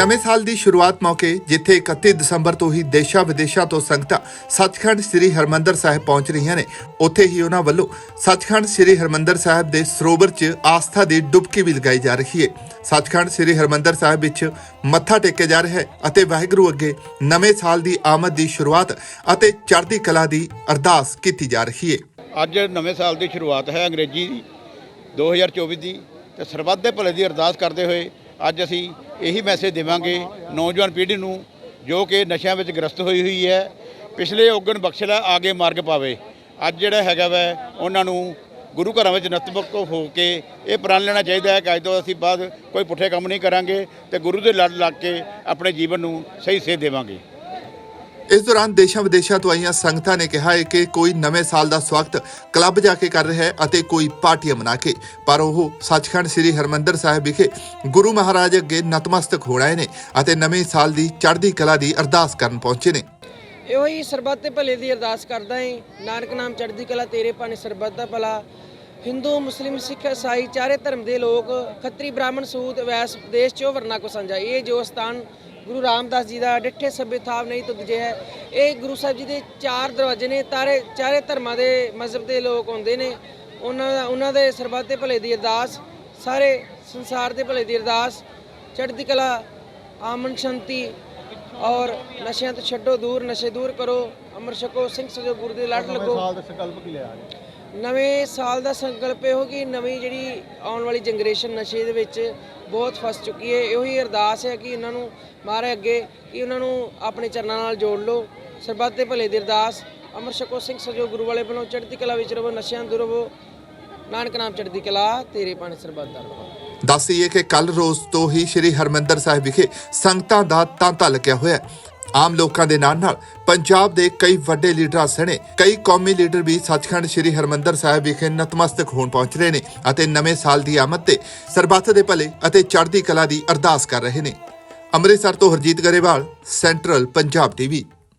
ਨਵੇਂ ਸਾਲ ਦੀ ਸ਼ੁਰੂਆਤ ਮੌਕੇ, ਜਿੱਥੇ 31 ਦਸੰਬਰ ਤੋਂ ਹੀ ਦੇਸ਼ਾਂ ਵਿਦੇਸ਼ਾਂ ਤੋਂ ਸੰਗਤਾਂ ਸੱਚਖੰਡ ਸ੍ਰੀ ਹਰਮੰਦਰ ਸਾਹਿਬ ਪਹੁੰਚ ਰਹੀਆਂ ਨੇ। ਉੱਥੇ ਹੀ ਉਹਨਾਂ ਵੱਲੋਂ ਸੱਚਖੰਡ ਸ੍ਰੀ ਹਰਮੰਦਰ ਸਾਹਿਬ ਦੇ ਸਰੋਵਰ 'ਚ ਆਸਥਾ ਦੀ ਡੁਬਕੀ ਵੀ ਲਗਾਈ ਜਾ ਰਹੀ ਹੈ ਸੱਚਖੰਡ ਸ੍ਰੀ ਹਰਮੰਦਰ ਸਾਹਿਬ ਵਿੱਚ ਮੱਥਾ ਟੇਕਿਆ ਜਾ ਰਿਹਾ ਹੈ ਅਤੇ ਵਾਹਿਗੁਰੂ ਅੱਗੇ ਨਵੇਂ ਸਾਲ ਦੀ ਆਮਦ ਦੀ ਸ਼ੁਰੂਆਤ ਅਤੇ ਚੜ੍ਹਦੀ ਕਲਾ ਦੀ ਅਰਦਾਸ ਕੀਤੀ ਜਾ ਰਹੀ ਹੈ ਅੱਜ ਨਵੇਂ ਸਾਲ ਦੀ ਸ਼ੁਰੂਆਤ ਹੈ ਅੰਗਰੇਜ਼ੀ ਦੀ 2024 ਦੀ ਤੇ ਸਰਬੱਤ ਦੇ ਭਲੇ ਦੀ ਅਰਦਾਸ ਕਰਦੇ ਹੋਏ ਅੱਜ ਅਸੀਂ ਇਹੀ ਮੈਸੇਜ ਦੇਵਾਂਗੇ ਨੌਜਵਾਨ ਪੀੜ੍ਹੀ ਨੂੰ, ਜੋ ਕਿ ਨਸ਼ਿਆਂ ਵਿੱਚ ਗ੍ਰਸਤ ਹੋਈ ਹੋਈ ਹੈ। ਪਿਛਲੇ ਔਗਣ ਬਖਸ਼ਲਾ ਆਗੇ ਮਾਰਗ ਪਾਵੇ। ਅੱਜ ਜਿਹੜਾ ਹੈਗਾ ਵੈ, ਉਹਨਾਂ ਨੂੰ ਗੁਰੂ ਘਰਾਂ ਵਿੱਚ ਨਤਮਕ ਹੋ ਕੇ ਇਹ ਪ੍ਰਣ ਲੈਣਾ ਚਾਹੀਦਾ ਹੈ ਕਿ ਅੱਜ ਤੋਂ ਅਸੀਂ ਬਾਅਦ ਕੋਈ ਪੁੱਠੇ ਕੰਮ ਨਹੀਂ ਕਰਾਂਗੇ ਤੇ ਗੁਰੂ ਦੇ ਲੜ ਲੱਗ ਕੇ ਆਪਣੇ ਜੀਵਨ ਨੂੰ ਸਹੀ ਸੇਧ ਦੇਵਾਂਗੇ। ਇਸ ਦੌਰਾਨ ਦੇਸ਼ਾਂ ਵਿਦੇਸ਼ਾਂ ਤੋਂ ਆਈਆਂ ਸੰਗਤਾਂ ਨੇ ਕਿਹਾ ਹੈ ਕਿ ਕੋਈ ਨਵੇਂ ਸਾਲ ਦਾ ਸਵਾਗਤ ਕਲੱਬ ਜਾ ਕੇ ਕਰ ਰਿਹਾ ਹੈ ਅਤੇ ਕੋਈ ਪਾਰਟੀਆਂ ਮਨਾ ਕੇ। ਪਰ ਉਹ ਸੱਚਖੰਡ ਸ੍ਰੀ ਹਰਮੰਦਰ ਸਾਹਿਬ ਵਿਖੇ ਗੁਰੂ ਮਹਾਰਾਜ ਅੱਗੇ ਨਤਮਸਤਕ ਹੋ ਨੇ ਅਤੇ ਨਵੇਂ ਸਾਲ ਦੀ ਚੜ੍ਹਦੀ ਕਲਾ ਦੀ ਅਰਦਾਸ ਕਰਨ ਪਹੁੰਚੇ ਨੇ। ਇਹੋ ਹੀ ਸਰਬੱਤ ਦੇ ਭਲੇ ਦੀ ਅਰਦਾਸ ਕਰਦਾ ਹਾਂ। ਨਾਨਕ ਨਾਮ ਚੜ੍ਹਦੀ ਕਲਾ ਤੇਰੇ ਪਾਣੇ ਸਰਬੱਤ ਦਾ ਭਲਾ। ਹਿੰਦੂ, ਮੁਸਲਿਮ, ਸਿੱਖ ਈਸਾਈ ਚਾਰੇ ਧਰਮ ਦੇ ਲੋਕ ਖੱਤਰੀ ਬ੍ਰਾਹਮਣ ਸੂਤ ਵੈਸ ਦੇਸ਼ ਚੋ ਵਰਨਾ ਕੋ ਸੰਜਾ ਇਹ ਜੋ ਸਥਾਨ ਗੁਰੂ ਰਾਮਦਾਸ ਜੀ ਦਾ ਡਿੱਠੇ ਸਭੇ ਥਾਵ ਨਹੀਂ ਤੁਧ ਜੇ ਹੈ। ਇਹ ਗੁਰੂ ਸਾਹਿਬ ਜੀ ਦੇ ਚਾਰ ਦਰਵਾਜ਼ੇ ਨੇ ਤਾਰੇ ਚਾਰੇ ਧਰਮਾਂ ਦੇ ਮਜ਼ਹਬ ਦੇ ਲੋਕ ਆਉਂਦੇ ਨੇ। ਉਹਨਾਂ ਦਾ ਉਹਨਾਂ ਦੇ ਸਰਬੱਤ ਦੇ ਭਲੇ ਦੀ ਅਰਦਾਸ ਸਾਰੇ ਸੰਸਾਰ ਦੇ ਭਲੇ ਦੀ ਅਰਦਾਸ ਚੜ੍ਹਦੀ ਕਲਾ ਆਮਨ ਸ਼ਾਂਤੀ ਔਰ ਨਸ਼ਿਆਂ ਤੋਂ ਛੱਡੋ ਦੂਰ ਨਸ਼ੇ ਦੂਰ ਕਰੋ ਅਮਰ ਛਕੋ ਸਿੰਘ ਸਜੋ ਗੁਰੂ ਦੇ ਲੜ ਲੱਗੋ। ਸਾਲ ਦਾ ਸੰਕਲਪ ਕੀ ਲਿਆ ਨਵੇਂ ਸਾਲ ਦਾ ਸੰਕਲਪ ਇਹੋ ਕਿ ਨਵੀਂ ਜਿਹੜੀ ਆਉਣ ਵਾਲੀ ਜਨਰੇਸ਼ਨ ਨਸ਼ੇ ਦੇ ਵਿੱਚ ਬਹੁਤ ਫਸ ਚੁੱਕੀ ਹੈ। ਇਹੋ ਹੀ ਅਰਦਾਸ ਹੈ ਕਿ ਇਹਨਾਂ ਨੂੰ ਮਾਰੇ ਅੱਗੇ, ਕਿ ਉਹਨਾਂ ਨੂੰ ਆਪਣੇ ਚਰਨਾਂ ਨਾਲ ਜੋੜ ਲਓ। ਸਰਬੱਤ ਦੇ ਭਲੇ ਦੀ ਅਰਦਾਸ। ਅਮਰ ਛਕੋ ਸਿੰਘ ਸਜੋ ਗੁਰੂ ਵਾਲੇ ਬਣੋ ਚੜ੍ਹਦੀ ਕਲਾ ਵਿੱਚ ਰਹੋ, ਨਸ਼ਿਆਂ ਤੋਂ ਦੂਰ ਰਹੋ। ਨਾਨਕ ਨਾਮ ਚੜ੍ਹਦੀ ਕਲਾ, ਤੇਰੇ ਪਾਣੀ ਸਰਬੱਤ ਦਾ ਰਹੋ ਦੱਸੀਏ ਕਿ ਕੱਲ ਰੋਜ਼ ਤੋਂ ਹੀ ਸ੍ਰੀ ਹਰਮੰਦਰ ਸਾਹਿਬ ਵਿਖੇ ਸੰਗਤਾਂ ਦਾ ਤਾਂ ਲੱਗਿਆ ਹੋਇਆ ਆਮ ਲੋਕਾਂ ਦੇ ਨਾਲ ਨਾਲ ਪੰਜਾਬ ਦੇ ਕਈ ਵੱਡੇ ਲੀਡਰਾਂ ਸਣੇ ਕਈ ਕੌਮੀ ਲੀਡਰ ਵੀ ਸੱਚਖੰਡ ਸ੍ਰੀ ਹਰਮੰਦਰ ਸਾਹਿਬ ਵਿਖੇ ਨਤਮਸਤਕ ਹੋਣ ਪਹੁੰਚ ਰਹੇ ਨੇ ਅਤੇ ਨਵੇਂ ਸਾਲ ਦੀ ਆਮਦ ਤੇ ਸਰਬੱਤ ਦੇ ਭਲੇ ਅਤੇ ਚੜ੍ਹਦੀ ਕਲਾ ਦੀ ਅਰਦਾਸ ਕਰ ਰਹੇ ਨੇ। ਅੰਮ੍ਰਿਤਸਰ ਤੋਂ ਹਰਜੀਤ ਗਰੇਵਾਲ, ਸੈਂਟਰਲ ਪੰਜਾਬ ਟੀਵੀ।